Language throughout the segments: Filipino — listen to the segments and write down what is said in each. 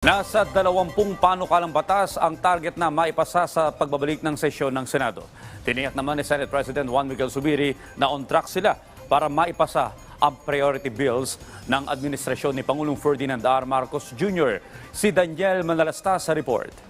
Nasa dalawampung panukalang batas ang target na maipasa sa pagbabalik ng sesyon ng Senado. Tiniyak naman ni Senate President Juan Miguel Zubiri na on track sila para maipasa ang priority bills ng administrasyon ni Pangulong Ferdinand R. Marcos Jr. Si Daniel Manalasta sa report.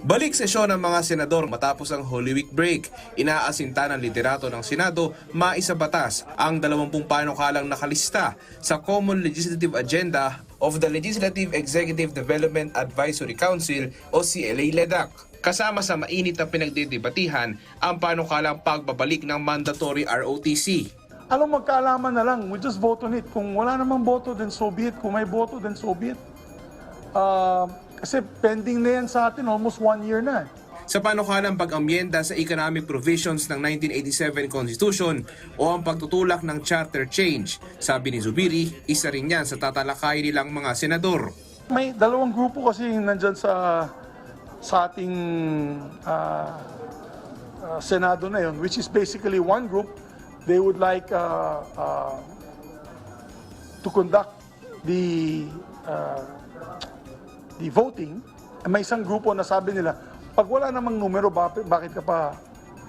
Balik sesyon ng mga senador matapos ang Holy Week break. Inaasinta ng liderato ng Senado maisa batas ang 20 panukalang nakalista sa Common Legislative Agenda of the Legislative Executive Development Advisory Council o CLA-LEDAC. Kasama sa mainit na pinagdidebatihan ang panukalang pagbabalik ng mandatory ROTC. Alam, magkaalaman na lang. We just vote on it. Kung wala namang boto, then so be it. Kung may boto, then so be it. Ah, kasi pending na yan sa atin almost one year na. sa panukalang pag-amyenda sa economic provisions ng 1987 Constitution o ang pagtutulak ng charter change. Sabi ni Zubiri, isa rin yan sa tatalakay nilang mga senador. May dalawang grupo kasi nandyan sa sa ating ah, ah, Senado na yun, which is basically one group, they would like ah, ah, to conduct the ah, the voting. May isang grupo na sabi nila, pag wala namang numero, bakit, ka pa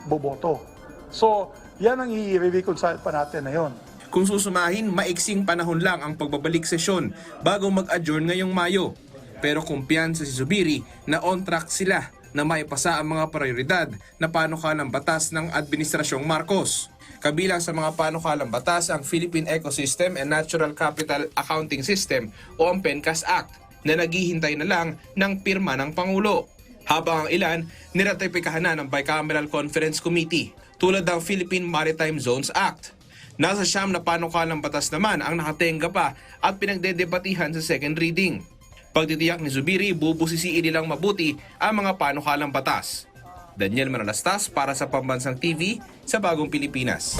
boboto? So, yan ang i-reconcile pa natin na yon. Kung susumahin, maiksing panahon lang ang pagbabalik sesyon bago mag-adjourn ngayong Mayo. Pero kumpiyansa si Zubiri na on track sila na maipasa ang mga prioridad na panukalang batas ng Administrasyong Marcos. Kabilang sa mga panukalang batas ang Philippine Ecosystem and Natural Capital Accounting System o ang PENCAS Act na naghihintay na lang ng pirma ng Pangulo. Habang ang ilan, niratipikahan na ng Bicameral Conference Committee tulad ng Philippine Maritime Zones Act. Nasa siyam na panukalang batas naman ang nakatenga pa at pinagdedebatihan sa second reading. Pagtitiyak ni Zubiri, bubusisiin nilang mabuti ang mga panukalang batas. Daniel Manalastas para sa Pambansang TV sa Bagong Pilipinas.